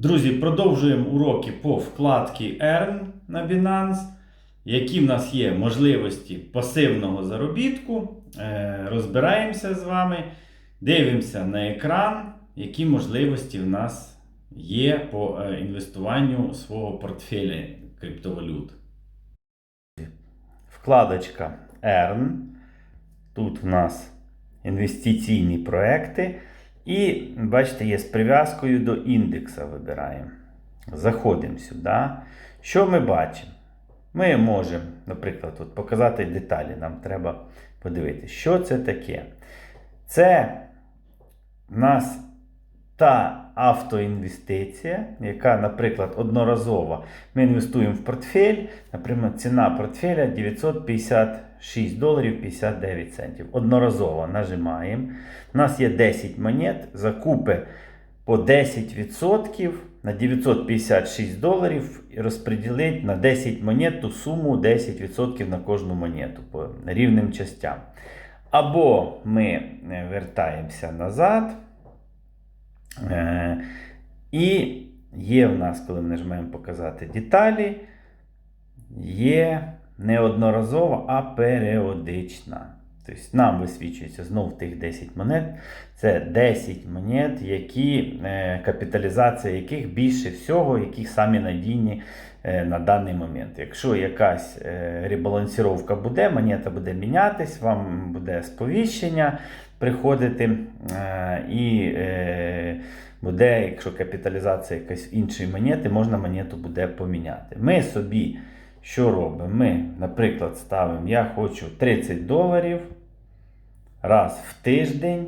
Друзі, продовжуємо уроки по вкладці Earn на Binance. Які в нас є можливості пасивного заробітку. Е, Розбираємося з вами, дивимося на екран, які можливості в нас є по е, інвестуванню свого портфеля криптовалют. Вкладочка Earn. Тут в нас інвестиційні проекти. І бачите, є з прив'язкою до індекса вибираємо. Заходимо сюди. Що ми бачимо? Ми можемо, наприклад, от показати деталі. Нам треба подивитися, що це таке. Це в нас та автоінвестиція, яка, наприклад, одноразова. Ми інвестуємо в портфель. Наприклад, ціна портфеля 956 доларів 59 центів. Одноразово нажимаємо. У нас є 10 монет, закупи по 10% на 956 доларів і розподілити на 10 монет ту суму 10% на кожну монету по рівним частям. Або ми е, вертаємося назад. Е, І є в нас, коли ми нажимаємо показати деталі, є неодноразова, а періодична. Тобто нам висвічується знов тих 10 монет. Це 10 монет, які, е, капіталізація яких більше всього, які самі надійні е, на даний момент. Якщо якась е, ребалансіровка буде, монета буде мінятись, вам буде сповіщення приходити. І буде, якщо капіталізація якась іншої монети, можна монету буде поміняти. Ми собі що робимо? Ми, наприклад, ставимо, я хочу 30 доларів раз в тиждень.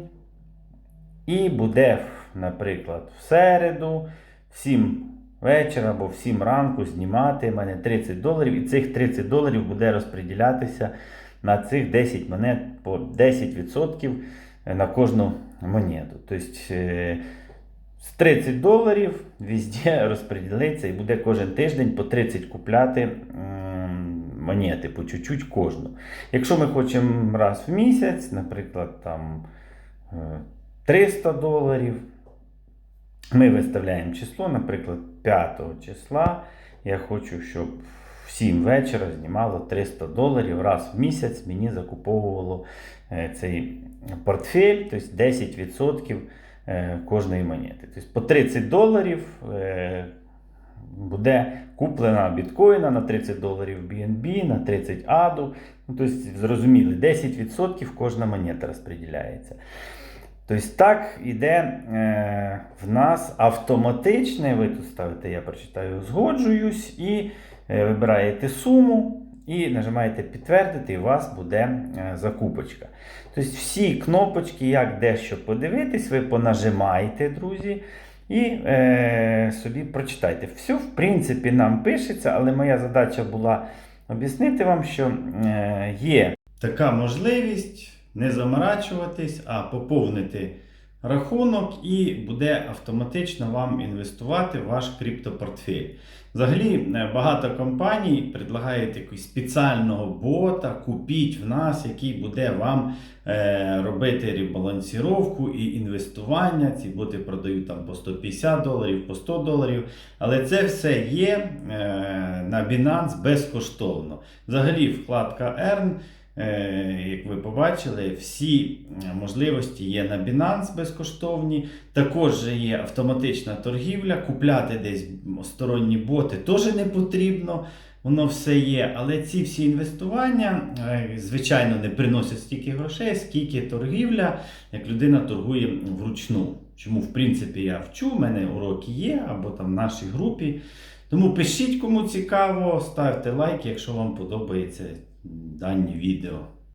І буде, наприклад, в середу, в 7 вечора або в 7 ранку знімати мене 30 доларів. І цих 30 доларів буде розподілятися на цих 10 монет по 10% на кожну монету. Тобто е, з 30 доларів везде розподілиться і буде кожен тиждень по 30 купляти монети, по чуть-чуть кожну. Якщо ми хочемо раз в місяць, наприклад, там е, 300 доларів, ми виставляємо число, наприклад, 5 числа. Я хочу, щоб в 7 вечора знімало 300 доларів раз в місяць мені закуповувало е, цей портфель, тобто 10% е, кожної монети. Тобто по 30 доларів е, буде куплена біткоїна на 30 доларів BNB, на 30 ADU. Ну, тобто, зрозуміли, 10% кожна монета розподіляється. Тобто так іде е, в нас автоматичне, ви тут ставите, я прочитаю, згоджуюсь, і е, вибираєте суму і нажимаєте підтвердити, і у вас буде е, закупочка. Тобто всі кнопочки, як дещо подивитись, ви понажимаєте, друзі. І е, собі прочитайте. Все, в принципі, нам пишеться, але моя задача була об'яснити вам, що е, є така можливість не заморачуватись, а поповнити рахунок і буде автоматично вам інвестувати в ваш криптопортфель. Взагалі, е, багато компаній предлагають якусь спеціального бота, купіть в нас, який буде вам е, робити ребалансіровку і інвестування. Ці боти продають там по 150 доларів, по 100 доларів. Але це все є е, на Binance безкоштовно. Взагалі, вкладка Earn. Е, Як ви побачили, всі е, можливості є на Binance безкоштовні. Також є автоматична торгівля. Купляти десь сторонні боти теж не потрібно. Воно все є. Але ці всі інвестування, е, звичайно, не приносять стільки грошей, скільки торгівля, як людина торгує вручну. Чому, в принципі, я вчу, в мене уроки є, або там в нашій групі. Тому пишіть, кому цікаво, ставте лайк, якщо вам подобається дані відео.